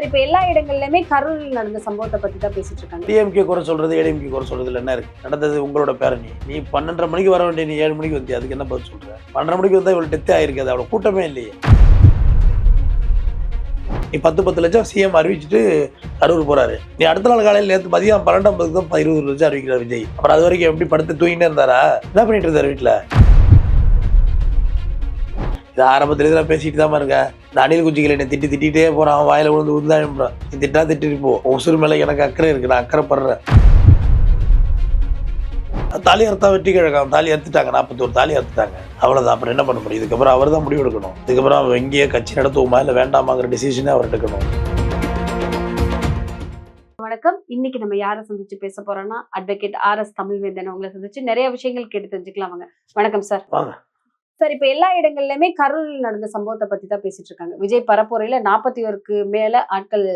Sir இப்போ எல்லா இடங்கள்லையுமே கரூரில் நடந்த சம்பவத்தை பற்றி தான் பேசிட்டு இருக்காங்க. டிஎம்கே குறை சொல்றது ஏடிஎம்கே குறை சொல்றதுல என்ன இருக்கு? நடந்தது உங்களோட பேரணி. நீ பன்னெண்டரை மணிக்கு வர வேண்டிய நீ ஏழு மணிக்கு வந்தியா? அதுக்கு என்ன பதில் சொல்ற? பன்னெண்டரை மணிக்கு வந்தா இவ்வளவு டெத்தே ஆயிருக்காது அவ்வளவு கூட்டமே இல்லையே. நீ பத்து பத்து லட்சம் சிஎம் அறிவிச்சிட்டு கரூர் போறாரு. நீ அடுத்த நாள் காலையில் நேற்று மதியம் பன்னெண்டாம் தான் இருபது லட்சம் அறிவிக்கிறார் விஜய். அப்புறம் அது வரைக்கும் எப்படி படுத்து தூங்கிட்டே இருந்தாரா? என்ன பண்ணிட்டு இருந்தாரு வீட்டில் இது ஆரம்பத்துல இதெல்லாம் பேசிட்டு தான் இருக்க இந்த அணில் குச்சிகளை என்னை திட்டி திட்டிகிட்டே போறான். அவன் வாயில விழுந்து உந்தாயம் நீ திட்டா திட்டிட்டு போ. உசுறு மேல எனக்கு அக்கறை இருக்கு. நான் அக்கறைப்படுறேன். தாலி அறுத்தா வெட்டி கிழக்கான் தாலி அறுத்துட்டாங்க. நாற்பத்தோரு தாலி அறுத்துட்டாங்க. அவ்வளோதான் அப்புறம் என்ன பண்ண முடியும்? இதுக்கப்புறம் அவர் தான் முடிவு எடுக்கணும். இதுக்கப்புறம் அவன் எங்கேயே கட்சி நடத்துவோமா இல்லை வேண்டாமாங்கிற டிசிஷனே அவர் எடுக்கணும். வணக்கம். இன்னைக்கு நம்ம யாரை சந்திச்சு பேச போறோம்னா அட்வொகேட் ஆர் எஸ் தமிழ்வேந்தன் உங்களை சந்திச்சு நிறைய விஷயங்கள் கேட்டு தெரிஞ்சுக்கலாம் வாங்க வணக்கம் சார். வாங்க. சார் இப்ப எல்லா இடங்கள்லயுமே கரூரில் நடந்த சம்பவத்தை பத்தி தான் பேசிட்டு இருக்காங்க விஜய் பரப்புரையில நாற்பத்தி ஒருக்கு மேல ஆட்கள்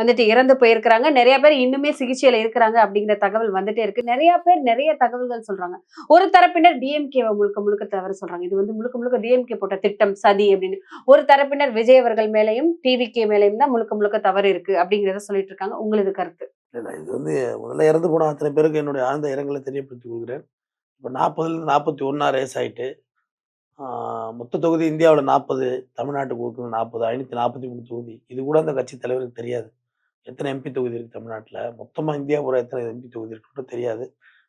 வந்துட்டு இறந்து போயிருக்கிறாங்க. நிறைய பேர் இன்னுமே சிகிச்சையில இருக்கிறாங்க அப்படிங்கிற தகவல் வந்துட்டே இருக்கு. நிறைய பேர் நிறைய தகவல்கள் சொல்றாங்க. ஒரு தரப்பினர் டிஎம்கே முழுக்க முழுக்க தவறு சொல்றாங்க. இது வந்து முழுக்க முழுக்க டிஎம்கே போட்ட திட்டம் சதி அப்படின்னு. ஒரு தரப்பினர் விஜய் அவர்கள் மேலையும் டிவிகே மேலையும் தான் முழுக்க முழுக்க தவறு இருக்கு அப்படிங்கிறத சொல்லிட்டு இருக்காங்க உங்களது கருத்து? இல்லை இது வந்து முதல்ல இறந்து போன அத்தனை பேருக்கு என்னுடைய ஆழ்ந்த இரங்கலை தெரியப்படுத்திக் கொள்கிறேன். இப்போ நாற்பதுலேருந்து நாற்பத்தி ஒன்றா ரேஸ் ஆகிட்டு மொத்த தொகுதி இந்தியாவில் நாற்பது தமிழ்நாட்டுக்கு கொடுக்குறது நாற்பது ஐநூற்றி நாற்பத்தி மூணு தொகுதி. இது கூட அந்த கட்சி தலைவருக்கு தெரியாது. எத்தனை எம்பி தொகுதி இருக்குது தமிழ்நாட்டில்? மொத்தமாக இந்தியா பூரா எத்தனை எம்பி தொகுதி இருக்குன்னு தெரியாது.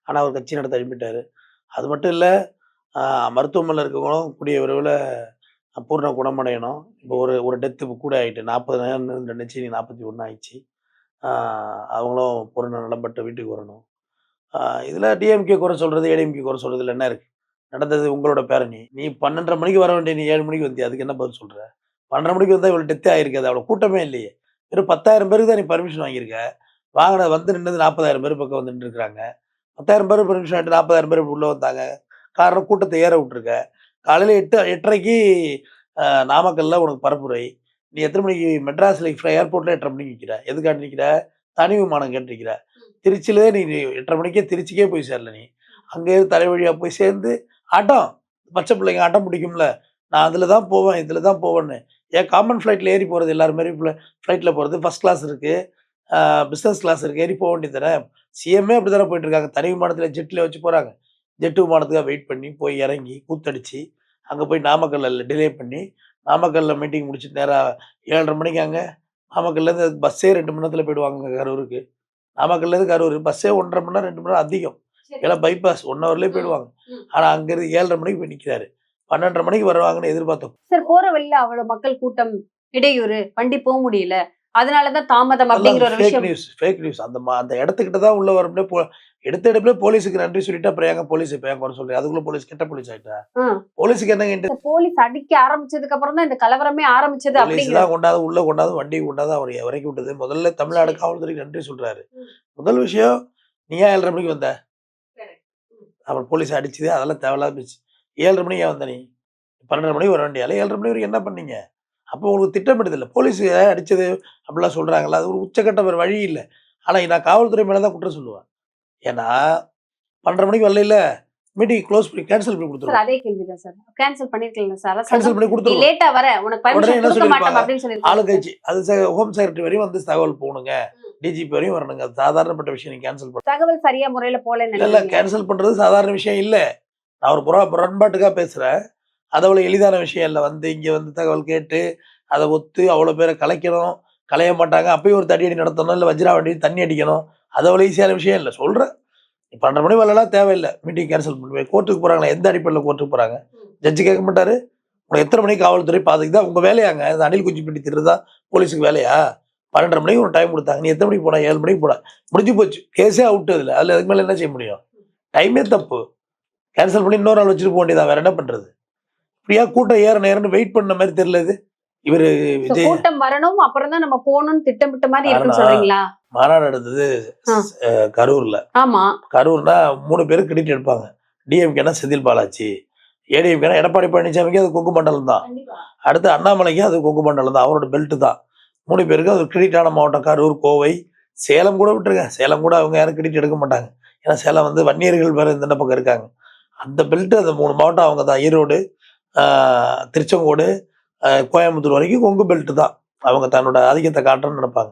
ஆனால் அவர் கட்சி நடத்த அனுப்பிட்டார். அது மட்டும் இல்லை மருத்துவமனையில் இருக்கவங்களும் கூடிய விரைவில் பூர்ண குணமடையணும். இப்போ ஒரு ஒரு டெத்து இப்போ கூட ஆகிட்டு நாற்பது நேரம் நினச்சி நீ நாற்பத்தி ஒன்று ஆயிடுச்சு. அவங்களும் பூரண நலம்பட்டு வீட்டுக்கு வரணும். இதில் டிஎம்கே குறை சொல்கிறது ஏடிஎம்கே குறை சொல்கிறதுல என்ன இருக்குது நடந்தது உங்களோட பேரணி. நீ பன்னெண்டரை மணிக்கு வர வேண்டிய நீ ஏழு மணிக்கு வந்தியா? அதுக்கு என்ன பதில் சொல்கிற பன்னெண்டரை மணிக்கு வந்தால் இவ்வளோ டெத்தே ஆயிருக்காது. அவ்வளோ கூட்டமே இல்லையே. வெறும் பத்தாயிரம் பேருக்கு தான் நீ பர்மிஷன் வாங்கியிருக்க. வாங்கின வந்து நின்றது நாற்பதாயிரம் பேர் பக்கம் வந்து நின்றுருக்காங்க பத்தாயிரம் பேர் பர்மிஷன் ஆகிட்டு நாற்பதாயிரம் பேர் உள்ளே வந்தாங்க. காரணம் கூட்டத்தை ஏற விட்டுருக்க. காலையில் எட்டு எட்டரைக்கு நாமக்கல்ல உனக்கு பரப்புரை. நீ எத்தனை மணிக்கு மெட்ராஸில் ஏர்போர்ட்டில் எட்டரை மணிக்கு நிற்கிற எதுக்காட்டி நிற்கிற தனி விமானம் கேட்டு நிற்கிற திருச்சியிலே நீ எட்டரை மணிக்கே திருச்சிக்கே போய் சேரல நீ. அங்கே தலைவழியாக போய் சேர்ந்து ஆட்டம் பச்சை பிள்ளைங்க ஆட்டம் பிடிக்கும்ல. நான் அதில் தான் போவேன் இதில் தான் போவேன்னு. ஏன் காமன் ஃப்ளைட்டில் ஏறி போகிறது எல்லாருமே ஃப்ளைட்டில் போகிறது ஃபஸ்ட் கிளாஸ் இருக்குது பிஸ்னஸ் கிளாஸ் இருக்குது ஏறி போக வேண்டியது தானே? சிஎம்ஏ அப்படி தானே போயிட்டுருக்காங்க தனி விமானத்தில் ஜெட்டில் வச்சு போகிறாங்க ஜெட்டு விமானத்துக்காக வெயிட் பண்ணி போய் இறங்கி கூத்தடிச்சு அங்கே போய் நாமக்கல்லில் டிலே பண்ணி நாமக்கல்லில் மீட்டிங் முடிச்சுட்டு நேராக ஏழரை மணிக்கு அங்கே நாமக்கல்லேருந்து பஸ்ஸே ரெண்டு மணி நேரத்தில் போயிடுவாங்க கரூருக்கு. நாமக்கல்லேருந்து கரூர். பஸ்ஸே ஒன்றரை மணி நேரம் ரெண்டு மணி நேரம் அதிகம். எல்லாம் பைபாஸ் ஒன் ஹவர்லேயே போயிடுவாங்க. ஆனால் அங்கேருந்து ஏழரை மணிக்கு போய் நிற்கிறாரு பன்னெண்டரை மணிக்கு வருவாங்கன்னு எதிர்பார்த்தோம். சார் போற வழியில அவ்வளவு மக்கள் கூட்டம் இடையூறு வண்டி போக முடியல. அதனாலதான் தாமதம் அப்படிங்கிற ஒரு விஷயம். நியூஸ் ஃபேக் நியூஸ் அந்த அந்த இடத்துக்கிட்ட தான் உள்ள வரப்பே போ எடுத்த இடத்துல போலீஸுக்கு நன்றி சொல்லிட்டு அப்புறம் ஏங்க போலீஸ் இப்போ ஏங்க குறை சொல்றீங்க? அதுக்குள்ள போலீஸ் கெட்ட போலீஸ் ஆயிட்டா. போலீஸுக்கு என்ன போலீஸ் அடிக்க ஆரம்பிச்சதுக்கு அப்புறம் தான் இந்த கலவரமே ஆரம்பிச்சது போலீஸ் தான் கொண்டாது உள்ள கொண்டாது வண்டி கொண்டாது அவர் இறக்கி விட்டது. முதல்ல தமிழ்நாடு காவல்துறைக்கு நன்றி சொல்றாரு. முதல் விஷயம் நீ ஏன் ஏழரை மணிக்கு வந்த. அப்புறம் போலீஸ் அடிச்சது அதெல்லாம் தேவையில்லாத போச்சு. ஏழரை மணிக்கு ஏன் வந்த நீ? பன்னெண்டு மணிக்கு வர வேண்டியால ஏழரை மணி வரைக்கும் என்ன பண்ணீங்க? அப்போ உங்களுக்கு திட்டமிடுது இல்லை போலீஸ் அடிச்சது அப்படிலாம் சொல்றாங்கல்ல. அது ஒரு உச்சக்கட்ட வேறு வழி இல்லை. ஆனால் நான் காவல்துறை மேலே தான் குற்றம் சொல்லுவேன். ஏன்னா பன்னெண்டரை மணிக்கு வரல இல்லை மீட்டிங் க்ளோஸ் பண்ணி கேன்சல் பண்ணி கொடுத்துருவோம். அதே கேள்விதான் சார். கேன்சல் பண்ணிருக்கீங்க சார்? கேன்சல் பண்ணி கொடுத்துருவோம். லேட்டா வர உனக்கு பர்மிஷன் கொடுக்க மாட்டோம்? அப்படின்னு சொல்லிருக்காங்க. ஆளுங்கட்சி அது ஹோம் செக்ரட்டரி வரையும் வந்து தகவல் போகணுங்க. டிஜிபி வரையும் வரணுங்க. சாதாரணப்பட்ட விஷயம் நீ கேன்சல் பண்ண தகவல் சரியா முறையில போல இல்ல கேன்சல் பண்றது சாதாரண விஷயம் இல்ல. நான் ஒரு புறா முரண்பாட்டுக்காக பேசுறேன். அது அவ்வளவு எளிதான விஷயம் இல்லை. வந்து இங்க வந்து தகவல் கேட்டு அதை ஒத்து அவ்வளவு பேரை கலைக்கணும். கலைய மாட்டாங்க. அப்பயும் ஒரு தடியடி நடத்தணும். இல்ல வஜ்ரா வண்டி தண்ணி அடிக்கணும். அது அவ்வளவு ஈஸியான விஷயம் இல்லை. சொல்றேன். பன்னெண்டு மணி வரலாம் தேவையில்லை. மீட்டிங் கேன்சல் பண்ணுவேன். கோர்ட்டுக்கு போறாங்களா? எந்த அடிப்படையில் கோர்ட்டுக்கு போறாங்க? ஜட்ஜி கேட்க மாட்டாரு. உனக்கு எத்தனை மணிக்கு காவல்துறை பாதுக்கு தான் உங்க வேலையாங்க. இந்த அணில் குஞ்சு பெட்டி திருதா போலீஸுக்கு வேலையா? பன்னெண்டரை மணிக்கு ஒரு டைம் கொடுத்தாங்க. நீ எத்தனை மணிக்கு போனா? ஏழு மணிக்கு போன முடிஞ்சு போச்சு. கேஸே அவுட் அதில். அதில் அதுக்கு மேலே என்ன செய்ய முடியும்? டைமே தப்பு. கேன்சல் பண்ணி இன்னொரு நாள் வச்சுட்டு போக வேண்டியதான் வேற என்ன பண்றது? இப்படியா கூட்டம் ஏற நேரம்னு வெயிட் பண்ண மாதிரி தெரியல இது. இவர் So, விஜய் கூட்டம் வரணும் அப்புறம் தான் நம்ம போகணும்னு திட்டமிட்ட மாதிரி இருக்குன்னு சொல்றீங்களா? மாநாடு நடந்தது கரூர்ல. ஆமா. கரூர்னா மூணு பேரும் கிரெடிட் எடுப்பாங்க. டிஎம்கேனா செந்தில் பாலாஜி. ஏடிஎம்கேனா எடப்பாடி பழனிசாமிக்கு அது கொங்கு மண்டலம் தான் அடுத்து அண்ணாமலைக்கு அது கொங்கு மண்டலம் தான். அவரோட பெல்ட் தான். மூணு பேருக்கு அது கிரெடிட்டான மாவட்டம் கரூர் கோவை. சேலம் கூட விட்டுருங்க. சேலம் கூட அவங்க யாரும் கிரெடிட் எடுக்க மாட்டாங்க. ஏன்னா சேலம் வந்து வன்னியர்கள் வேறு இந்த பக்கம் இருக்காங்க. அந்த பெல்ட் அந்த மூணு மாவட்டம் அவங்க தான். ஈரோடு திருச்செங்கோடு கோயம்புத்தூர் வரைக்கும் கொங்கு பெல்ட் தான். அவங்க தன்னோட ஆதிக்கத்தை காட்டணும்னு நினைப்பாங்க.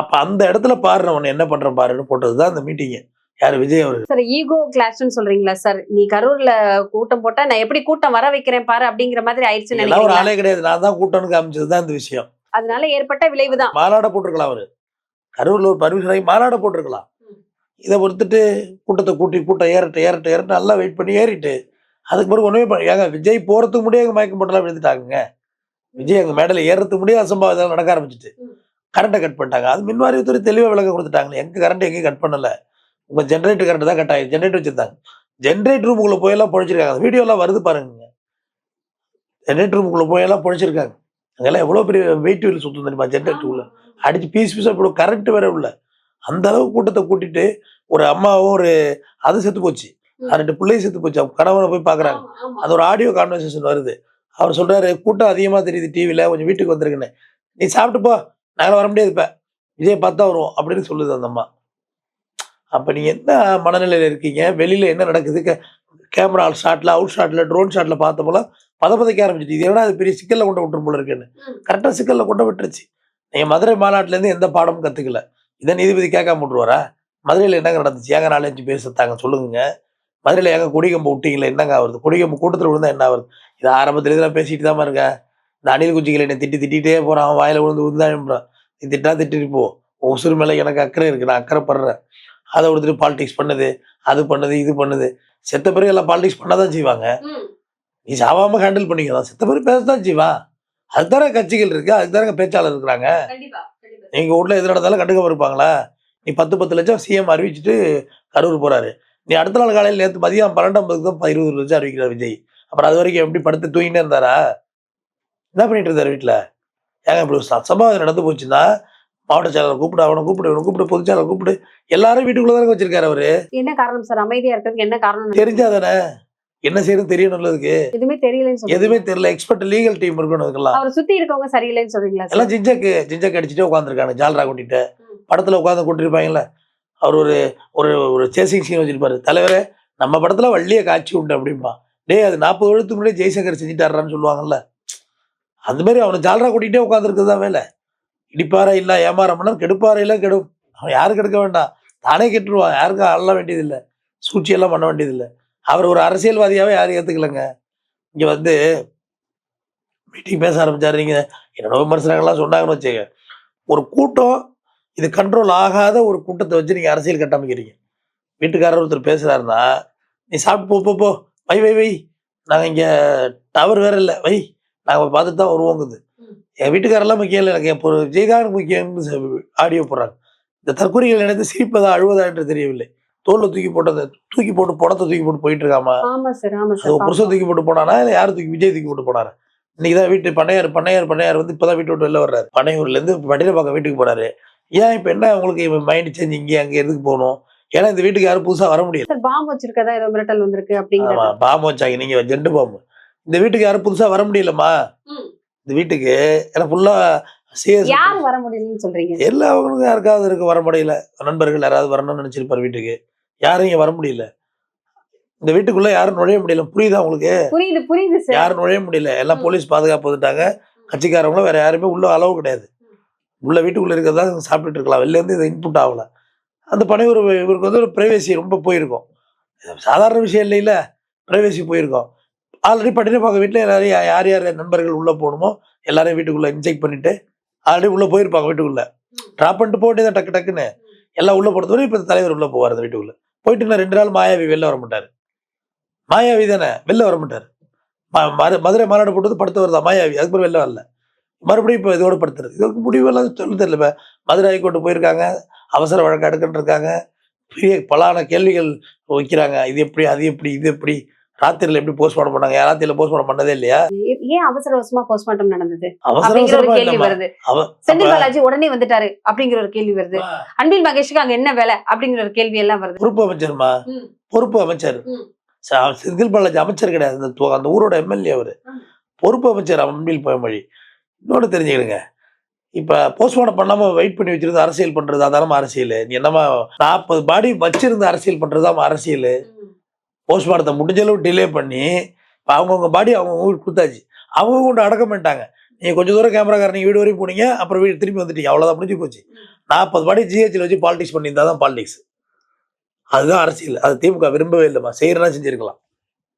அப்ப அந்த இடத்துல பாரு உன்னை என்ன பண்றேன் பாருன்னு போட்டதுதான் அந்த மீட்டிங் யார்? விஜய் அவர்கள். சார் ஈகோ கிளாஷ்னு சொல்றீங்களா சார்? நீ கரூர்ல கூட்டம் போட்டா நான் எப்படி கூட்டம் வர வைக்கிறேன் பாரு அப்படிங்கிற மாதிரி எல்லாம் ஒரு ஆளே கிடையாது. நான் தான் கூட்டம்னு காமிச்சது தான் இந்த விஷயம். அதனால ஏற்பட்ட விளைவுதான். மாநாட போட்டிருக்கலாம் அவரு. கரூர்ல ஒரு பர்மிஷன் ஆகி மாநாட போட்டிருக்கலாம். இதை பொறுத்துட்டு கூட்டத்தை கூட்டி கூட்டம் ஏறட்டு ஏறட்டு ஏறட்டு நல்லா வெயிட் பண்ணி ஏறிட்டு அதுக்கு பிறகு ஒண்ணுமே பண்ண ஏங்க விஜய் போறதுக்கு முடியாது மயக்கம் போட்டெல்லாம் விழுந்துட்டாங்க விஜய் அங்க மேடையில ஏறதுக்கு முடியாது அசம்பாவிதம் நடக்க ஆரம்பிச்சிட்டு. கரண்ட்டை கட் பண்ணிட்டாங்க. அது மின் வாரியத்துறை தெளிவாக விளக்கம் கொடுத்துட்டாங்களே எங்க கரண்ட் எங்கேயும் கட் பண்ணல. உங்க ஜென்ரேட்டர் கரண்ட் தான் கட் ஆகி ஜென்ரேட்டர் வச்சிருந்தாங்க. ஜென்ரேட்டர் ரூமுக்குள்ள போயெல்லாம் பொழிச்சிருக்காங்க. அந்த வீடியோ எல்லாம் வருது பாருங்க. ஜென்ரேட்டர் ரூமுக்குள்ள போயெல்லாம் பொழிச்சிருக்காங்க. அங்கெல்லாம் எவ்வளவு பெரிய வெயிட் வீல் சுத்தம் தெரியுமா? ஜென்ரேட்டர் உள்ள. அடிச்சு பீஸ் பீஸா இப்போ கரண்ட் வேற உள்ள. அந்த அளவுக்கு கூட்டத்தை கூட்டிட்டு ஒரு அம்மாவும் ஒரு அது செத்து போச்சு. ரெண்டு பிள்ளையும் செத்து போச்சு. அவங்க கணவனை போய் பாக்குறாங்க அது ஒரு ஆடியோ கான்வர்சேஷன் வருது. அவர் சொல்றாரு கூட்டம் அதிகமா தெரியுது டிவில கொஞ்சம் வீட்டுக்கு வந்திருக்குன்னு. நீ சாப்பிட்டு போ. நாங்களும் வர முடியாது இப்ப. விஜய் பார்த்தா வருவோம். அப்படின்னு சொல்லுது அந்த அம்மா. அப்ப நீங்க என்ன மனநிலையில இருக்கீங்க? வெளியில என்ன நடக்குது? கேமரா ஷாட்ல அவுட் ஷாட்ல ட்ரோன் ஷாட்ல பார்த்தப்போலாம் பதப்பதைக்க ஆரம்பிச்சிட்டு இது அது பெரிய சிக்கல்ல கொண்டு விட்டுரும் போல இருக்குன்னு. ம். கரெக்டா சிக்கல்ல கொண்டு விட்டுருச்சு. நீங்க மதுரை மாநாட்டுல இருந்து எந்த பாடமும் கத்துக்கல. இதை நீதிபதி கேட்காம விட்டுருவாரா மதுரையில என்னங்க நடந்துச்சு? ஏங்க நாலஞ்சு பேர் செத்தாங்க சொல்லுங்க மதுரையில ஏங்க கொடிகம்பு விட்டீங்களா என்னங்க ஆகுது கொடிகம்பு கூட்டத்தில் விழுந்தா என்ன ஆகுது இது ஆரம்பத்துல இதெல்லாம் பேசிட்டு தான் இருக்கேன் இந்த அணில் குஞ்சிகளை என்னை திட்டி திட்டிகிட்டே போறான் அவன் வாயில விழுந்து விழுந்தான் நீ திட்டா திட்டிட்டு போ. உன் உசுறு மேல எனக்கு அக்கறை இருக்கு நான் அக்கறைப்படுறேன். அதை கொடுத்துட்டு பாலிடிக்ஸ் பண்ணுது அது பண்ணுது இது பண்ணுது. செத்த பிறகு எல்லாம் பாலிடிக்ஸ் பண்ணாதான் செய்வாங்க. நீ சாவாம ஹேண்டில் பண்ணிக்கலாம் செத்த பிறகு பேசதான் செய்வான் அதுதானே கட்சிகள் இருக்கு அதுதானே பேச்சாளர் இருக்கிறாங்க. எங்க வீட்ல எது நடந்தாலும் கண்டுக்காம இருப்பாங்களா நீ பத்து பத்து லட்சம் சிஎம் அறிவிச்சிட்டு கரூர் போறாரு. நீ அடுத்த நாள் காலையில் நேற்று மதியம் பன்னெண்டாம்பதுக்கு தான் இருபது லட்சம் அறிவிக்கிறார் விஜய். அப்புறம் அது வரைக்கும் எப்படி படுத்து தூங்கினே இருந்தாரா? என்ன பண்ணிட்டு இருந்தாரு வீட்டுல ஏங்க இப்படி ஒரு சம்பவம் நடந்து போச்சுன்னா மாவட்ட செயலாளர் கூப்பிடு அவனை கூப்பிடு இவனை கூப்பிடு பொதுச் செயலாளர் கூப்பிடு. எல்லாரும் வீட்டுக்குள்ள தானே வச்சிருக்காரு அவரு. என்ன காரணம் சார்? அமைதியா இருக்கிறதுக்கு என்ன காரணம் தெரிஞ்சாதானே? என்ன செய்யணும் தெரியணும்லதுக்கு எதுவுமே தெரியலன்னு எதுவுமே தெரியல. எக்ஸ்பர்ட் லீகல் டீம் இருக்கணும் இதுக்கெல்லாம் அவர் சுத்தி இருக்கவங்க சரியில்லைன்னு சொல்றீங்களா எல்லாம் ஜிஞ்சக்கு ஜிஞ்சக் அடிச்சுட்டே உட்காந்துருக்காங்க ஜால்ரா கூட்டிட்டு. படத்துல உட்காந்து கூட்டிருப்பாங்கல்ல? அவர் ஒரு ஒரு ஒரு சேசிங் சீன் வச்சிருப்பாரு. தலைவரே நம்ம படத்துல வள்ளிய காட்சி உண்டு அப்படிம்பா. டேய் அது நாற்பது வருடத்துக்கு முன்னாடி ஜெய்சங்கர் செஞ்சுட்டாரான்னு சொல்லுவாங்கல்ல. அந்த மாதிரி அவனை ஜால்ரா கூட்டிகிட்டே உட்காந்துருக்குது தான் வேலை. இடிப்பாறை இல்லை ஏமாறமன்னர் கெடுப்பாறை கெடும். அவன் யாரும் கெடுக்க வேண்டாம் தானே கெட்டுருவான். யாருக்கும் அள்ள வேண்டியதில்லை. சூழ்ச்சியெல்லாம் பண்ண வேண்டியதில்லை. அவர் ஒரு அரசியல்வாதியாகவே யாரும் ஏற்றுக்கலங்க இங்கே வந்து மீட்டிங் பேச ஆரம்பிச்சாரு. நீங்கள் என்னோட விமர்சனங்கள்லாம் சொன்னாங்கன்னு வச்சுக்க ஒரு கூட்டம் இது கண்ட்ரோல் ஆகாத ஒரு கூட்டத்தை வச்சு நீங்கள் அரசியல் கட்டமைக்கிறீங்க. வீட்டுக்காரர் ஒருத்தர் பேசுகிறாருன்னா நீ சாப்பிட்டு போ போ போ. வை வை வை. நாங்கள் இங்கே டவர் வேற இல்லை. வை. நாங்கள் பார்த்துட்டு தான் வருவோங்குது. என் வீட்டுக்காரெல்லாம் முக்கியம் இல்லை எனக்கு இப்போ ஜெய்தான் முக்கியம்னு ஆடியோ போடுறாங்க. இந்த தற்கொலைகள் நினைத்து சிரிப்பதா அழுவதா என்று தெரியவில்லை. தோல்ல தூக்கி போட்டதை தூக்கி போட்டு பணத்தை தூக்கி போட்டு போயிட்டு இருக்காமா ஆமா சார் ஆமா அது சார் ஒரு புருஷன் தூக்கி போட்டு போனானா இல்லை யார் தூக்கி விஜய் தூக்கி போட்டு போனாரு? இன்னைக்கு தான் வீட்டு பண்ணையார் பண்ணையார் பண்ணையார் வந்து இப்பதான் வீட்டு விட்டு வெளில வர்றாரு. பண்ணையூர்ல இருந்து பட்டினப்பாக்கம் வீட்டுக்கு போறாரு. ஏன் இப்ப என்ன உங்களுக்கு மைண்ட் சேஞ்ச் இங்கே அங்க எதுக்கு போகணும்? ஏன்னா இந்த வீட்டுக்கு யாரும் புதுசா வர முடியல. பாம்பு வச்சிருக்கதா ஏதோ மிரட்டல் வந்திருக்கு ஆமா அப்படிங்கிறது பாம்பு வச்சாங்க நீங்க ஜெண்டு பாம்பு. இந்த வீட்டுக்கு யாரும் புதுசா வர முடியலம்மா. இந்த வீட்டுக்கு ஏன்னா ஃபுல்லா சிஎஸ் யார் வர முடியலன்னு சொல்றீங்க? எல்லாவங்களுக்கும் யாருக்காவது இருக்க வர முடியல. நண்பர்கள் யாராவது வரணும்னு நினைச்சிருப்பாரு வீட்டுக்கு. யாரும் இங்க வர முடியல. இந்த வீட்டுக்குள்ள யாரும் நுழைய முடியல. புரியுதா உங்களுக்கு? புரியுது புரியுது சார் யாரும் நுழைய முடியல. எல்லாம். போலீஸ் பாதுகாப்பு வந்துட்டாங்க. கட்சிக்காரங்களும் வேற யாருமே உள்ள அளவு கிடையாது. உள்ள வீட்டுக்குள்ள இருக்கிறதா சாப்பிட்டுட்டு இருக்கலாம். வெளில இருந்து இது இன்புட் ஆகல. அந்த பனையூர் இவருக்கு வந்து ஒரு பிரைவேசி ரொம்ப போயிருக்கும். சாதாரண விஷயம் இல்லைல்ல. பிரைவேசி போயிருக்கும். ஆல்ரெடி பட்டினப்பாக்கம் வீட்டில் எல்லாரும் யார் யார் நண்பர்கள் உள்ளே போகணுமோ எல்லாரையும் வீட்டுக்குள்ளே இன்ஜெக்ட் பண்ணிவிட்டு ஆல்ரெடி உள்ளே போயிருப்பாங்க வீட்டுக்குள்ளே. ட்ராப் பண்ணிட்டு போட்டு டக்கு டக்குன்னு எல்லாம் உள்ளே போனது இப்போ தலைவர் உள்ளே போவார் அந்த வீட்டுக்குள்ளே. போயிட்டு நான் ரெண்டு நாள் மாயாவி வெளில வர மாட்டார். மாயாவி தானே? வெளில வர மாட்டார். ம- மதுரை மாநாடு போட்டது படுத்து வருதா மாயாவி. அதுக்கு வெளில வரல. மறுபடியும் இப்போ இதோடு படுத்துறது. இதுக்கு முடிவெல்லாம் சொல்ல தெரியல. இப்போ மதுரை ஹைகோர்ட்டு போயிருக்காங்க. அவசர வழக்கு எடுக்கிட்டு இருக்காங்க பெரிய பலான கேள்விகள் வைக்கிறாங்க. இது எப்படி அது எப்படி இது எப்படி? ராத்திரில எப்படி போஸ்ட்மார்ட்டம் பண்ணாங்க? ராத்திரில போஸ்ட்மார்ட்டம் பண்ணதே இல்லையா? ஏன் அவசர அவசரமா போஸ்ட்மார்ட்டம் நடந்தது? அப்படிங்கிற ஒரு கேள்வி. வருது. செந்தில் பாலாஜி உடனே வந்துட்டாரு அப்படிங்கிற ஒரு கேள்வி வருது. அன்பில் மகேஷுக்கு அங்க என்ன வேலை அப்படிங்கிற ஒரு கேள்வி எல்லாம் வருது. பொறுப்பு அமைச்சர்மா. பொறுப்பு அமைச்சர். செந்தில் பாலாஜி அமைச்சர் கிடையாது. அந்த ஊரோட எம்எல்ஏ அவரு. பொறுப்பு அமைச்சர் அன்பில் பயமொழி இன்னொன்று தெரிஞ்சுக்கிடுங்க. இப்ப போஸ்ட்மார்ட்டம் பண்ணாம வெயிட் பண்ணி வச்சிருந்து அரசியல் பண்றது அதானமா அரசியல்? நீ என்னமா நாற்பது பாடி வச்சிருந்து அரசியல் பண்றதுதான் அரசியல்? போஸ்ட்மார்ட்டத்தை முடிஞ்ச அளவு டிலே பண்ணி இப்போ அவங்கவுங்க பாடி அவங்கவுங்க வீட்டுக்கு கொடுத்தாச்சு. அவங்க கொண்டு அடக்கம் பண்ணிட்டாங்க. நீங்கள் கொஞ்சம் தூரம் கேமராக்காரர் நீங்கள் வீடு வரைக்கும் போனீங்க அப்புறம் வீடு திரும்பி வந்துட்டீங்க. அவ்வளோதான் முடிஞ்சு போச்சு. நாற்பது பாடி ஜிஹெச்சில் வச்சு பாலிடிக்ஸ் பண்ணியிருந்தா தான் பாலிடிக்ஸ் அதுதான் அரசியல். அது திமுக விரும்பவே இல்லைம்மா. செய்யறதா செஞ்சிருக்கலாம்.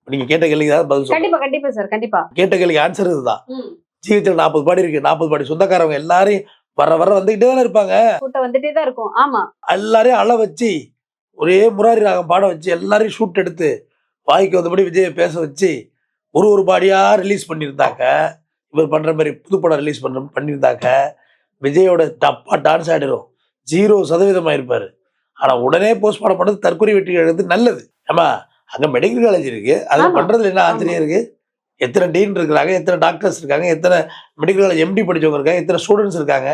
நீங்கள் கேட்ட கேள்விக்கு தான் பதில் கண்டிப்பா கண்டிப்பா சார் கண்டிப்பா. கேட்ட கேள்விக்கு ஆன்சர் இதுதான். ஜிஹெச்சில் நாற்பது பாடி இருக்கு. நாற்பது பாடி சொந்தக்காரவங்க எல்லாரையும் வர வர வந்துக்கிட்டே தானே இருப்பாங்க. கூட்டம் வந்துட்டே தான் இருக்கும். ஆமா. எல்லாரையும் அழ வச்சு ஒரே முராரி ராகம் பாட வச்சு எல்லாரையும் ஷூட் எடுத்து வாய்க்கு வந்தபடி விஜயை பேச வச்சு ஒரு ஒரு பாடியா ரிலீஸ் பண்ணியிருந்தாக்க இவர் பண்ற மாதிரி புது படம் ரிலீஸ் பண்ற பண்ணியிருந்தாக்க விஜயோட டப்பா டான்ஸ் ஆடிடும் ஜீரோ சதவீதம் ஆயிருப்பாரு. ஆனா உடனே போஸ்ட்மார்ட்டம் பண்ணது தற்கொலை வெற்றி எழுது நல்லது. ஆமா அங்க மெடிக்கல் காலேஜ் இருக்கு. அது ஆமா. பண்றதுல என்ன ஆச்சரியம் இருக்கு? எத்தனை டீன் இருக்கிறாங்க எத்தனை டாக்டர்ஸ் இருக்காங்க எத்தனை மெடிக்கல் காலேஜ் எம்டி படிச்சவங்க இருக்காங்க எத்தனை ஸ்டூடெண்ட்ஸ் இருக்காங்க?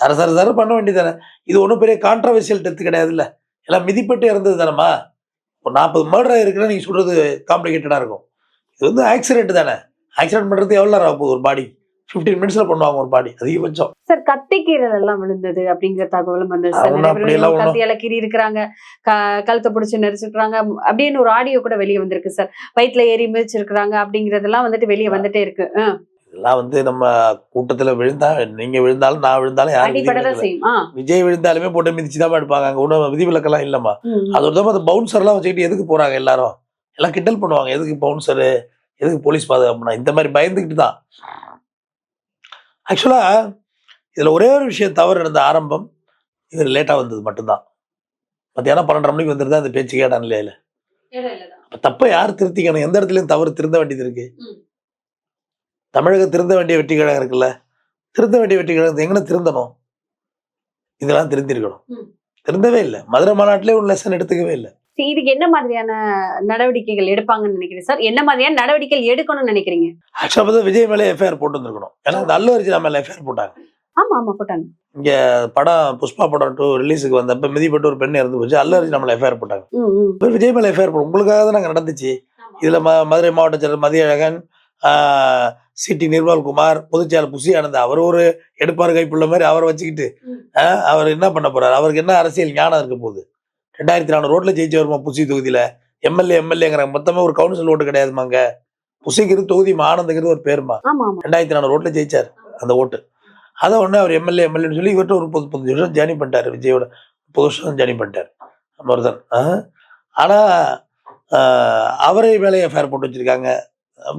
சர சர சர பண்ண வேண்டியதானே இது ஒன்றும் பெரிய கான்ட்ரவர்சியல் டெத்து கிடையாதுல்ல. எல்லாம் மிதிப்பட்டு இறந்தது தானேம்மா ஒரு நாற்பது மர்டர் இருக்குன்னா நீங்கள் சொல்கிறது காம்ப்ளிகேட்டடாக இருக்கும். இது வந்து ஆக்சிடென்ட் தானே. ஆக்சிடென்ட் பண்ணுறது எவ்வளோ நேரம் ஆகும் ஒரு பாடி ஃபிஃப்டீன் மினிட்ஸில் பண்ணுவாங்க ஒரு பாடி அதிகபட்சம். சார் கத்திக்கீரல் எல்லாம் விழுந்தது அப்படிங்கிற தகவலும் வந்து. கத்தியால கீறி இருக்கிறாங்க கழுத்தை பிடிச்சு நெரிச்சிருக்காங்க அப்படின்னு ஒரு ஆடியோ கூட வெளியே வந்திருக்கு சார். வயிற்றுல ஏறி மிதிச்சிருக்கிறாங்க அப்படிங்கறதெல்லாம் வந்துட்டு வெளியே வந்துட்டே இருக்கு. இதெல்லாம் வந்து நம்ம கூட்டத்தில் விழுந்தா நீங்கள் விழுந்தாலும் நான் விழுந்தாலும் யாரும் இல்லை. விஜய் விழுந்தாலுமே போட்டு மிதிச்சு தான் எடுப்பாங்க அங்கே ஒன்றும் விதிவிலக்கெல்லாம் இல்லைம்மா. அது ஒரு அந்த பவுன்சர்லாம் வச்சுக்கிட்டு எதுக்கு போகிறாங்க எல்லாரும்? எல்லாம் கிண்டல் பண்ணுவாங்க. எதுக்கு பவுன்சரு எதுக்கு போலீஸ் பாதுகாப்புனா இந்த மாதிரி பயந்துக்கிட்டு தான். ஆக்சுவலாக இதில் ஒரே ஒரு விஷயம் தவறு நடந்த ஆரம்பம். இது லேட்டாக வந்தது மட்டும்தான். மத்தியானம் பன்னெண்டரை மணிக்கு வந்துருந்தா அந்த பேச்சு கேட்டான் இல்லையில அப்போ தப்பை யார் திருத்திக்கணும்? எந்த இடத்துலையும் தவறு திருந்த வேண்டியது இருக்கு. தமிழக திருந்த வேண்டிய வெற்றி கழகம் இருக்குல்ல? திருந்த வேண்டிய வெற்றி கழகம் எங்கே திருந்தணும்? இதெல்லாம் திருந்திருக்கணும். திருந்தவே இல்லை. மதுரை மாநாட்டிலே ஒரு லெசன் எடுத்துக்கவே இல்லை. இதுக்கு என்ன மாதிரியான நடவடிக்கைகள் எடுப்பாங்கன்னு நினைக்கிறீங்க? சார் என்ன மாதிரியான நடவடிக்கைகள் எடுக்கணும்னு நினைக்கிறீங்க? ஆக்சுவலாக பார்த்தா விஜய் மேலே எஃப்ஐஆர் போட்டு வந்திருக்கணும் ஏன்னா இந்த அல்லு அர்ஜுனா மேலே எஃப்ஐஆர் போட்டாங்க. ஆமா ஆமா போட்டாங்க. இங்கே படம் புஷ்பா படம் டூ ரிலீஸுக்கு வந்தப்ப மிதிப்பட்டு ஒரு பெண் இறந்து போச்சு. அல்லு அர்ஜுனா மேலே எஃப்ஐஆர் போட்டாங்க. இப்போ விஜய் மேலே எஃப்ஐஆர் போடும் உங்களுக்காக தான் நாங்கள் நடந்துச்சு இதில் ம மதுரை மாவட்ட செயலர் மதியழகன் சிடி நிர்மல்குமார் பொதுச்செயலர் புசி ஆனந்த் அவர் ஒரு எடுப்பார் கைப்புள்ள மாதிரி அவரை வச்சுக்கிட்டு அவர் என்ன பண்ண போறாரு? அவருக்கு என்ன அரசியல் ஞானம் இருக்க போகுது? ரெண்டாயிரத்தி நானூறு ரோட்ல ஜெயிச்சு வருமா புசி தொகுதியில? எம்எல்ஏ எம்எல்ஏங்கிறாங்க மொத்தமா ஒரு கவுன்சில் ஓட்டு கிடையாதுமாங்க. புசிங்கிறது தொகுதி ஆனந்துங்கிறது ஒரு பேருமா? ரெண்டாயிரத்தி நானூறு ரோட்ல ஜெயிச்சார் அந்த ஓட்டு. அதை உடனே அவர் எம்எல்ஏ எம்எல்ஏன்னு சொல்லி இவர்கிட்ட ஒரு முப்பது முப்பது வருஷம் ஜேர்னி பண்ணிட்டாரு. விஜயோட முப்பது வருஷம் ஜேர்னி பண்ணிட்டார். மருதன் ஆனா ஆஹ், அவரை மேலே எஃப்ஐஆர் போட்டு வச்சிருக்காங்க.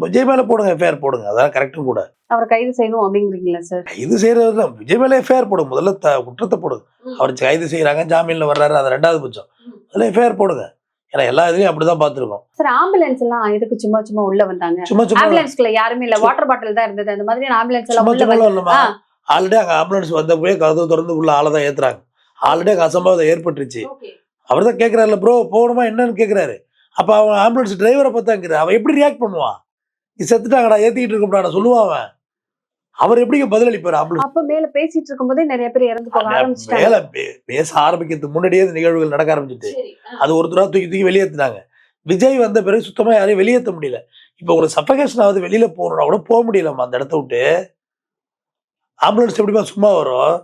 விஜய் மேலே போடுங்க எஃப்ஐஆர் போடுங்க. அதான் கரெக்டும் கூட. அவரை கைது செய்யணும் அப்படிங்கிறீங்களா சார் கைது செய்யறது தான் விஜய் மேலே எஃப்ஐஆர் போடுங்க முதல்ல த- குற்றத்தை போடுங்க. அவர் கைது செய்யறாங்க ஜாமீன்ல வர்றாரு அது ரெண்டாவது பட்சம். அதில் எஃப்ஐஆர் போடுங்க. ஏன்னா எல்லா இதுலயும் அப்படிதான் பார்த்துருக்கோம். சார் ஆம்புலன்ஸ் எல்லாம் எதுக்கு சும்மா சும்மா உள்ள வந்தாங்க? சும்மா சும்மா ஆம்புலன்ஸ்க்குள்ள யாருமே இல்ல. வாட்டர் பாட்டில் தான் இருந்தது. அந்த மாதிரி ஆம்புலன்ஸ் எல்லாம் உள்ள ஆ. ஆல்ரெடி அங்கே ஆம்புலன்ஸ் வந்தப்பவே கதவு திறந்து உள்ள ஆளை தான் ஏத்துறாங்க. ஆல்ரெடி அங்கே அசம்பாவிதம் ஏற்பட்டுருச்சு. அவர் தான் கேட்குறாருல ப்ரோ போகணுமா? என்னன்னு கேட்குறாரு அப்போ அவன் ஆம்புலன்ஸ் டிரைவரை பார்த்தாங்கிற அவன் எப்படி ரியாக்ட் பண்ணுவான்? நீ செத்துட்டாங்கடா ஏற்றிக்கிட்டு இருக்கோம்டா சொல்லுவான் அவன். அவர் எப்படிங்க பதிலளிப்பார் ஆம்புலன்ஸ் அப்ப மேல பேசிட்டு இருக்கும்போதே நிறைய பேர் இறந்து போக ஆரம்பிச்சிட்டாங்க. மேல பேச ஆரம்பிக்கிறதுக்கு முன்னாடியே இந்த நிகழ்வுகள் நடக்க ஆரம்பிச்சிட்டு. அது ஒருத்தரா தூக்கி தூக்கி வெளியேத்துனாங்க. விஜய் வந்த பிறகு சுத்தமா யாரையும் வெளியேற்ற முடியல. இப்போ ஒரு சஃபகேஷன் ஆகுது வெளியில போகணும்னா கூட போக முடியலம்மா அந்த இடத்த விட்டு. ஆம்புலன்ஸ் எப்படிமா சும்மா வரும்?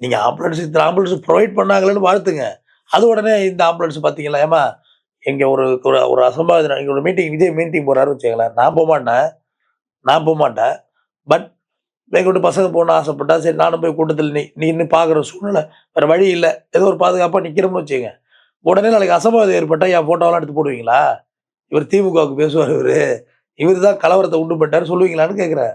நீங்க ஆம்புலன்ஸ் இந்த ஆம்புலன்ஸ் ப்ரொவைட் பண்ணாங்களேன்னு வாழ்த்துங்க. அது உடனே இந்த ஆம்புலன்ஸ் பார்த்தீங்களா ஏமா இங்கே ஒரு ஒரு ஒரு அசம்பாவிதம் இங்கே ஒரு மீட்டிங் விஜய் மீட்டிங் போகிறாருன்னு வச்சுங்களேன் நான் போக மாட்டேன். நான் போக மாட்டேன். பட் எங்கிட்ட பசங்க போகணும்னு ஆசைப்பட்டா சரி நானும் போய் கூட்டத்தில் நீ நின்று பார்க்குற சூழ்நிலை வேறு வழி இல்லை. ஏதோ ஒரு பாதுகாப்பாக நிற்கிறோம்னு வச்சுங்க உடனே நாளைக்கு அசம்பாவிதம் ஏற்பட்டால் என் ஃபோட்டோவெல்லாம் எடுத்து போடுவீங்களா? இவர் திமுகவுக்கு பேசுவார் இவர். இவர் தான் கலவரத்தை உண்டு பண்ணிட்டாரு சொல்லுவீங்களான்னு கேட்குறேன்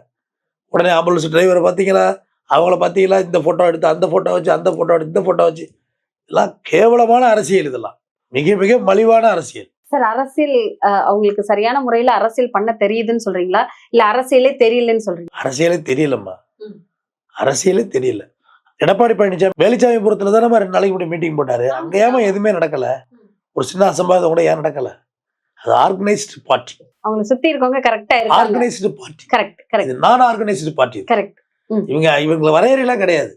உடனே ஆம்புலன்ஸ் டிரைவரை பார்த்தீங்களா அவங்கள பார்த்தீங்களா இந்த ஃபோட்டோ எடுத்து அந்த ஃபோட்டோ வச்சு அந்த ஃபோட்டோ எடுத்து இந்த ஃபோட்டோ வச்சு. இதெல்லாம் கேவலமான அரசியல் இதெல்லாம். மிக மிக மலிவான அரசியல். சார் அரசியல் அவங்களுக்கு சரியான முறையில அரசியல் பண்ண தெரியுதுன்னு சொல்றீங்களா? இல்ல அரசியலே தெரியலன்னு சொல்றீங்க அரசியலே தெரியலம்மா. அரசியலே தெரியல. எடப்பாடி பழனிசாமி வேலுச்சாமிபுரத்துல தானே ரெண்டு நாளைக்கு முன்னாடி மீட்டிங் போட்டாரு. அங்க ஏமா எதுவுமே நடக்கல. ஒரு சின்ன அசம்பாவிதம் கூட ஏன் நடக்கல? அது ஆர்கனைஸ்டு பார்ட்டி. அவங்களை சுத்தி இருக்கவங்க கரெக்டா ஆர்கனைஸ்டு பார்ட்டி. Correct correct. நான் ஆர்கனைஸ்டு பார்ட்டி கரெக்ட். இவங்க இவங்களை வரையறையெல்லாம் கிடையாது.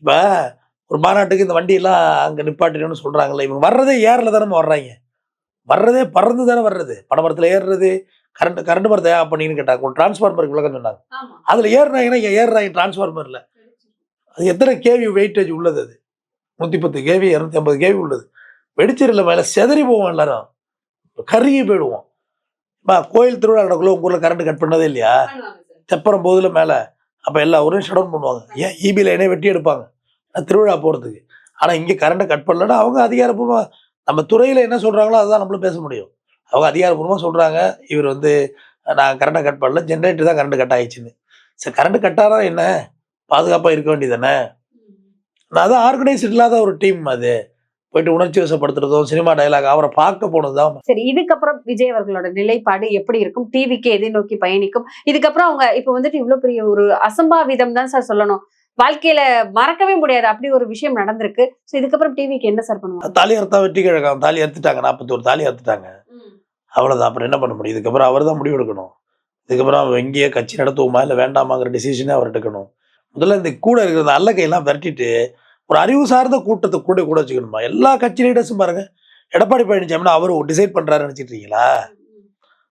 இப்ப ஒரு மாநாட்டுக்கு இந்த வண்டியெல்லாம் அங்க நிப்பாட்டிடணும்னு சொல்றாங்கல்ல இவங்க வர்றதே ஏர்ல தானே வர்றாங்க. வர்றதே பறந்து தானே வர்றது. படமரத்துல ஏறுறது கரண்ட் கரண்ட் மரத்தை ஏன் பண்ணின்னு கேட்டாங்க. ஒரு டிரான்ஸ்ஃபார்மருக்கு விளக்கம் சொன்னாங்க. அதுல ஏறுனாங்கன்னா இங்க ஏறுறாங்க டிரான்ஸ்ஃபார்மர்ல அது எத்தனை கேவி வெயிட்டேஜ் உள்ளது அது? நூத்தி பத்து கேவி இரநூத்தி ஐம்பது கேவி உள்ளது. வெடிச்சிடல மேல செதறி போவோம் எல்லாரும். கருகி போயிடுவோம். பா கோயில் திருவிழா நடக்குள்ள உங்க ஊர்ல கரண்ட் கட் பண்ணதே இல்லையா? தெப்பரம் போதுல மேல. அப்போ எல்லா ஊரையும் ஷட் டவுன் பண்ணுவாங்க. ஏன்? E இபி லைனே வெட்டி எடுப்பாங்க. திருவிழா போகிறதுக்கு ஆனால் இங்கே கரண்ட்டை கட் பண்ணலன்னா அவங்க அதிகாரப்பூர்வமாக நம்ம துறையில் என்ன சொல்கிறாங்களோ அதுதான் நம்மளும் பேச முடியும். அவங்க அதிகாரப்பூர்வமாக சொல்கிறாங்க இவர் வந்து நான் கரண்ட்டை கட் பண்ணல ஜென்ரேட்டர் தான் கரண்ட் கட் ஆயிடுச்சுன்னு. சரி கரண்ட் கட்டாரா என்ன? பாதுகாப்பாக இருக்க வேண்டியதானே நான் அதான் ஆர்கனைஸ் இல்லாத ஒரு டீம் அது. போயிட்டு உணர்ச்சி வசப்படுத்துறதும் சினிமா டைலாக் அவரை பார்க்க போனதுதான் சரி இதுக்கப்புறம் விஜய் அவர்களோட நிலைப்பாடு எப்படி இருக்கும்? டிவிக்கு எதை நோக்கி பயணிக்கும்? இதுக்கப்புறம் அவங்க இப்போ வந்துட்டு இவ்வளோ பெரிய ஒரு அசம்பாவிதம் தான் சார் சொல்லணும். வாழ்க்கையில மறக்கவே முடியாது. அப்படி ஒரு விஷயம் நடந்திருக்கு. சோ இதுக்கப்புறம் டிவிக்கு என்ன சார் பண்ணுவாங்க? தாலி அறுத்தா வெற்றி கழகம். தாலி அறுத்துட்டாங்க. நாற்பத்தோரு தாலி அறுத்துட்டாங்க. அவ்வளோதான் அப்புறம் என்ன பண்ண முடியும்? இதுக்கப்புறம் அவர் தான் முடிவு எடுக்கணும். இதுக்கப்புறம் எங்கேயே கட்சி நடத்துவோமா இல்லை வேண்டாமாங்கிற டிசிஷனே அவர் எடுக்கணும். முதல்ல இந்த கூட இருக்கிற அந்த அல்ல கையெல்லாம் விரட்டிட்டு ஒரு அறிவு சார்ந்த கூட்டத்தை கூட கூட வச்சுக்கணுமா? எல்லா கட்சி லீடர்ஸும் பாருங்க. எடப்பாடி பழனிசாமினா அவர் டிசைட் பண்றாரு நினைச்சிட்டு இருக்கீங்களா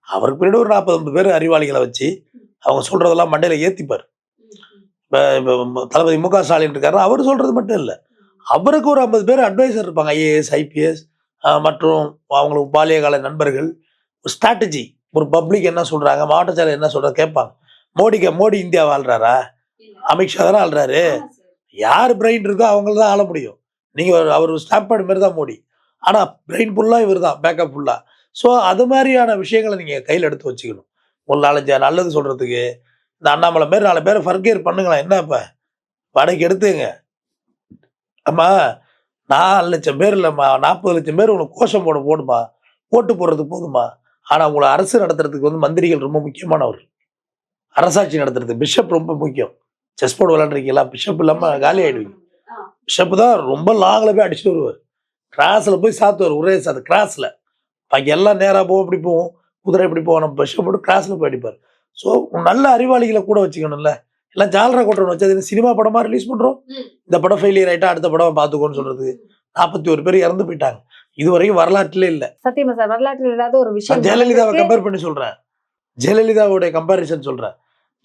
அவருக்கு பின்னாடி ஒரு நாற்பது ஐம்பது பேர் அறிவாளிகளை வச்சு அவங்க சொல்றதெல்லாம் மண்டையில இப்போ தளபதி மு க ஸ்டாலின் இருக்காரு அவர் சொல்றது மட்டும் இல்லை. அவருக்கு ஒரு ஐம்பது பேர் அட்வைசர் இருப்பாங்க ஐஏஎஸ் ஐபிஎஸ் மற்றும் அவங்களுக்கு பாலிய கால நண்பர்கள். ஒரு ஸ்ட்ராட்டஜி ஒரு பப்ளிக் என்ன சொல்றாங்க மாவட்ட செயலர் என்ன சொல்றாங்க கேட்பாங்க. மோடிக்கு மோடி இந்தியா வாழ்றாரா? அமித்ஷா தானே ஆள்றாரு. யார் பிரெயின் இருக்கோ அவங்கள தான் ஆள முடியும். நீங்க ஒரு- அவர் ஸ்டாம்ப் பேட் மாதிரி தான் மோடி. ஆனா பிரெயின் ஃபுல்லா இவர் தான் பேக்கப் ஃபுல்லா ஸோ அது மாதிரியான விஷயங்களை நீங்க கையில் எடுத்து வச்சுக்கணும். ஒரு நாலஞ்சு நல்லது சொல்றதுக்கு. இந்த அண்ணாமலை மாரி நாலு பேரை ஃபர்கேர் பண்ணுங்களேன். என்ன இப்ப? வாடகைக்கு எடுத்துங்க அம்மா நாலு லட்சம் பேர் இல்லைம்மா நாற்பது லட்சம் பேர் உனக்கு கோஷம் போட போடுமா? ஓட்டு போடுறதுக்கு போதுமா? ஆனால் உங்களை அரசு நடத்துறதுக்கு வந்து மந்திரிகள் ரொம்ப முக்கியமானவர் அரசாட்சி நடத்துறது பிஷப் ரொம்ப முக்கியம். செஸ் போர்டு விளாண்டுருக்கீங்களா பிஷப் இல்லாமல் காலி ஆகிடுவீங்க பிஷப் தான் ரொம்ப லாங்கில் போய் அடிச்சுட்டு வருவார். கிராஸில் போய் சாத்துவார் ஒரே சாத்து. கிராஸில் பாக்கி எல்லாம் நேராக போவோம் இப்படி போகும் குதிரை இப்படி போவோம். நம்ம பிஷப் போட்டு கிராஸில் போய் அடிப்பார். ஸோ நல்ல அறிவாளிகளை கூட வச்சுக்கணும்ல. எல்லாம் ஜாலரா கொட்டுறோம் வச்சு அது சினிமா படமா ரிலீஸ் பண்றோம்? ம். இந்த படம் ஃபெயிலியர் ஆயிட்டா அடுத்த படம் பார்த்துக்கோன்னு சொல்றது. நாற்பத்தி ஒரு பேர் இறந்து போயிட்டாங்க. இது வரைக்கும் வரலாற்றிலே இல்லை. சத்தியமா சார் வரலாற்றில் இல்லாத ஒரு விஷயம் நான் ஜெயலலிதாவை. கம்பேர் பண்ணி சொல்றேன். ஜெயலலிதாவோட கம்பேரிசன் சொல்றேன்.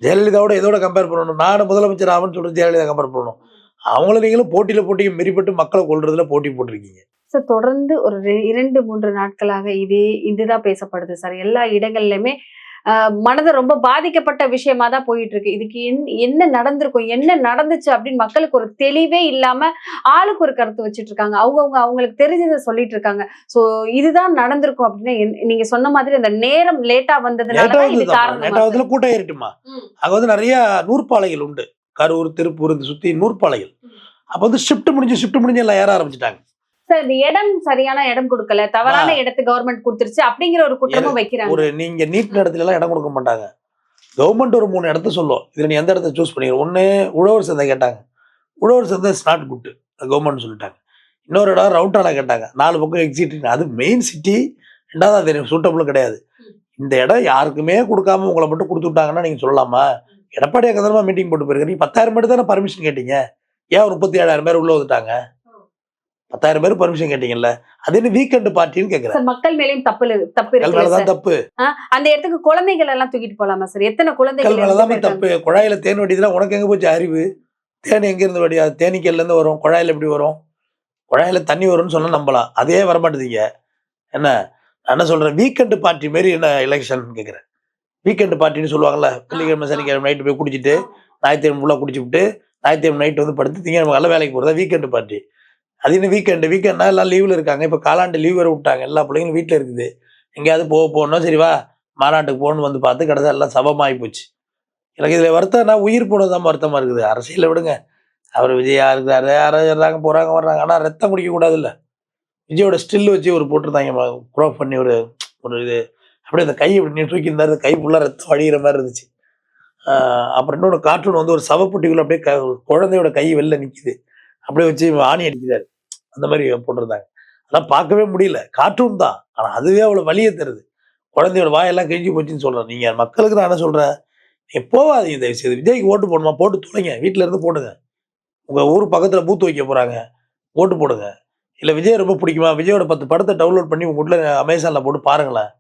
ஜெயலலிதாவோட எதோட கம்பேர் பண்ணணும்? நானும் முதலமைச்சர் ஆவன்னு சொல்லிட்டு ஜெயலலிதா கம்பேர் பண்ணணும். அவங்கள நீங்களும் போட்டியில போட்டி மெரிப்பட்டு மக்களை கொள்றதுல போட்டி போட்டிருக்கீங்க. சார் தொடர்ந்து ஒரு ரெ- இரண்டு மூன்று நாட்களாக இதே இதுதான் பேசப்படுது சார். எல்லா இடங்கள்லயுமே மனது ரொம்ப பாதிக்கப்பட்ட விஷயமா தான் போயிட்டு இருக்கு இதுக்கு என்- என்ன நடந்திருக்கும் என்ன நடந்துச்சு அப்படின்னு மக்களுக்கு ஒரு தெளிவே இல்லாம ஆளுக்கு ஒரு கருத்து வச்சிட்டு இருக்காங்க அவங்கவுங்க அவங்களுக்கு தெரிஞ்சதை சொல்லிட்டு இருக்காங்க சோ இதுதான் நடந்திருக்கும் அப்படின்னா நீங்க சொன்ன மாதிரி அந்த நேரம் லேட்டா வந்ததுனாலதான் இது காரணம் நேட்டாவதுல கூட்டம் ஏறிட்டுமா? அங்க வந்து நிறைய நூற்பாலைகள் உண்டு. கரூர் திருப்பூர் இந்த சுத்தி நூற்பாலைகள். அப்ப வந்து ஷிஃப்ட் முடிஞ்சு ஷிஃப்ட் முடிஞ்சு எல்லாம் ஏற ஆரம்பிச்சிட்டாங்க. சார் இந்த இடம் சரியான இடம் கொடுக்கல. தவறான இடத்து கவர்மெண்ட் கொடுத்துருச்சு அப்படிங்கிற ஒரு குற்றமும் வைக்கிறாங்க. ஒரு நீங்க நீட் இடத்துல எல்லாம் இடம் கொடுக்க மாட்டாங்க. கவர்மெண்ட் ஒரு மூணு இடத்த சொல்லும். இதுல நீ எந்த இடத்த சூஸ் பண்ணிக்கிற? ஒண்ணு உழவர் சந்தை கேட்டாங்க. உழவர் சந்தை இஸ் நாட் குட் கவர்மெண்ட் சொல்லிட்டாங்க. இன்னொரு இடம் ரவுட்டால கேட்டாங்க. நாலு பக்கம் எக்ஸிட் அது மெயின் சிட்டி ரெண்டாவது அது சூட்டபுளும் கிடையாது. இந்த இடம் யாருக்குமே கொடுக்காம உங்களை மட்டும் கொடுத்து விட்டாங்கன்னா நீங்க சொல்லலாமா? எடப்பாடி அக்கதனமா மீட்டிங் போட்டு போயிருக்காரு. நீ பத்தாயிரம் பேர் தானே பர்மிஷன் கேட்டீங்க. ஏன் ஒரு முப்பத்தி ஏழாயிரம் பேர் உள்ள வந்துட்டாங்க? பத்தாயிரம் பேர் பர்மிஷன் கேட்டீங்கல்ல அது என்ன வீக்கெண்ட் பார்ட்டின்னு கேட்குறேன் சார் மக்கள் மேலயும் தப்பு தப்பு இருக்கு மேலதான் தப்பு. அந்த இடத்துக்கு குழந்தைகள் எல்லாம் தூக்கிட்டு போலாமா சார்? எத்தனை குழந்தைகள் மேலதான்? தப்பு. குழாயில தேன் வடிதுனா உனக்கு எங்க போச்சு அறிவு? தேன் எங்க இருந்து வடியா? தேனீக்கல்ல இருந்து வரும். குழாயில எப்படி வரும்? குழாயில தண்ணி வரும்னு சொன்னா நம்பலாம். அதே வரமாட்டேதீங்க. என்ன? நான் என்ன சொல்றேன்? வீக்கெண்ட் பார்ட்டி மாரி என்ன எலெக்ஷன் கேட்குறேன் வீக்கெண்ட் பார்ட்டின்னு சொல்லுவாங்கல்ல வெள்ளிக்கிழமை சனிக்கிழமை நைட்டு போய் குடிச்சிட்டு ஞாயிற்றுக்கிழமை ஃபுல்லாக குடிச்சு விட்டு ஞாயிற்றுக்கிழமை நைட்டு வந்து படுத்து திங்கக்கிழமை காலைல வேலைக்கு போகிறதா வீக்கெண்ட் பார்ட்டி அது இன்னும் வீக்கெண்டு வீக்கெண்ட்னா எல்லாம் லீவில் இருக்காங்க. இப்போ காலாண்டு லீவ் வேறு விட்டாங்க. எல்லா பிள்ளைங்களும் வீட்டில் இருக்குது. எங்கேயாவது போக போகணும். சரி வா மாநாட்டுக்கு போகணும்னு வந்து பார்த்து கடைசி எல்லாம் சபமாகி போச்சு. எனக்கு இதில் வருத்தம்னா உயிர் போனதான் வருத்தமாக இருக்குது. அரசியலில் விடுங்க. அவர் விஜயா இருக்கிறாரு யாராவது போகிறாங்க வர்றாங்க. ஆனால் ரத்தம் குடிக்கக்கூடாதுல்ல விஜயோட ஸ்டில் வச்சு ஒரு போட்டிருந்தாங்க. க்ரோப் பண்ணி ஒரு ஒரு இது. அப்படியே அந்த கை இப்படி நீ தூக்கி கை ஃபுல்லாக ரத்தம் வழிகிற மாதிரி இருந்துச்சு. அப்புறம் இன்னொரு கார்ட்டூன் வந்து ஒரு சவப்பொட்டிக்குள்ள அப்படியே க குழந்தையோட கை வெளில நிற்கிது அப்படியே வச்சு ஆணி அடிக்கிறாரு. அந்த மாதிரி போட்டிருந்தாங்க. அதெல்லாம் பார்க்கவே முடியல. கார்ட்டூன் தான். ஆனால் அதுவே அவ்வளோ வலியை தருது. குழந்தையோட வாயெல்லாம் கிழிஞ்சு போச்சுன்னு சொல்கிறேன் நீங்கள் மக்களுக்கு நான் என்ன சொல்கிறேன் நீங்கள் போகாதீங்க தயவு செய்து விஜய்க்கு ஓட்டு போடணுமா? போட்டு தொலைங்க. வீட்டில் இருந்து போடுங்க. உங்கள் ஊர் பக்கத்தில் பூத்து வைக்க போகிறாங்க ஓட்டு போடுங்க. இல்லை விஜய் ரொம்ப பிடிக்குமா? விஜயோட பத்து படத்தை டவுன்லோட் பண்ணி உங்கள் வீட்டில் அமேசானில் போட்டு பாருங்களேன்.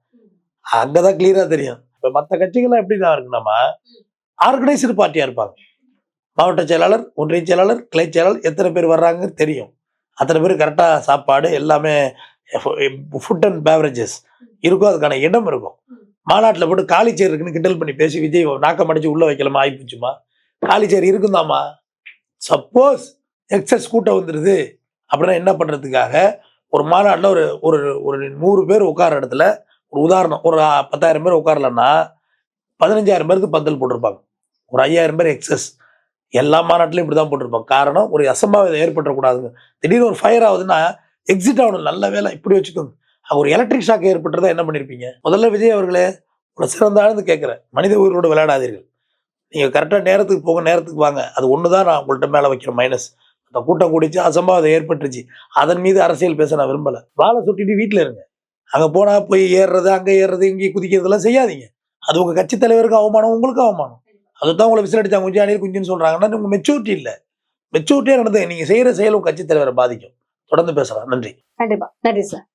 அங்கே தான் கிளியராக தெரியும். இப்போ மற்ற கட்சிகள்லாம் எப்படி தான் இருக்குன்னாமா ஆர்கனைஸ்டு பார்ட்டியாக இருப்பாங்க. மாவட்ட செயலாளர் ஒன்றிய செயலாளர் கிளை செயலாளர் எத்தனை பேர் வர்றாங்கன்னு தெரியும். அத்தனை பேர் கரெக்டாக சாப்பாடு எல்லாமே ஃபுட் அண்ட் பேவரேஜஸ் இருக்கும். அதுக்கான இடம் இருக்கும். மாநாட்டில் போட்டு காலி சேர் இருக்குன்னு கிண்டல் பண்ணி பேசி விஜய் நாக்கம் அடிச்சு உள்ளே வைக்கலாமா ஆயிப்போச்சுமா காலி சேர் இருக்குந்தாமா சப்போஸ் எக்ஸஸ் கூட்டம் வந்துடுது அப்படின்னா என்ன பண்ணுறதுக்காக ஒரு மாநாட்டில் ஒரு ஒரு ஒரு நூறு பேர் உட்கார இடத்துல ஒரு உதாரணம் ஒரு பத்தாயிரம் பேர் உட்காரலன்னா பதினஞ்சாயிரம் பேருக்கு பந்தல் போட்டிருப்பாங்க. ஒரு ஐயாயிரம் பேர் எக்ஸஸ் எல்லா மாநாட்டிலையும் இப்படி தான் போட்டிருப்பாங்க. காரணம் ஒரு அசம்பாவிதம் ஏற்பட்டுறக்கூடாதுங்க. திடீர்னு ஒரு ஃபயர் ஆகுதுன்னா எக்ஸிட் ஆகணும். நல்ல வேலை இப்படி வச்சுக்கோங்க. ஒரு எலக்ட்ரிக் ஷாக் ஏற்பட்டுறதா என்ன பண்ணியிருப்பீங்க முதல்ல விஜய் அவர்களே உங்களை சிறந்த ஆழ்ந்து கேட்குறேன். மனித உயிரோடு விளையாடாதீர்கள். நீங்கள் கரெக்டாக நேரத்துக்கு போங்க நேரத்துக்கு வாங்க. அது ஒன்று தான் நான் உங்கள்கிட்ட மேலே வைக்கிற மைனஸ் அந்த கூட்டம் கூடிச்சு அசம்பாவிதம் ஏற்பட்டுருச்சு. அதன் மீது அரசியல் பேச நான் விரும்பலை. வாழை சுட்டிட்டு வீட்டில் இருங்க. அங்கே போனால் போய் ஏறுறது அங்கே ஏறுறது இங்கே குதிக்கிறதெல்லாம் செய்யாதீங்க. அது உங்கள் கட்சி தலைவருக்கு அவமானம் உங்களுக்கு அவமானம். அதுதான் உங்களை விசிலடிச்சாங்க குஞ்சு அணில் குஞ்சுன்னு சொல்கிறாங்கன்னா உங்கள் மெச்சூரிட்டி இல்லை. மெச்சூரிட்டியாக நடந்து நீங்கள் செய்கிற செயலும் கட்சித் கட்சி தலைவரை பாதிக்கும். தொடர்ந்து பேசலாம். நன்றி. கண்டிப்பா. நன்றி சார்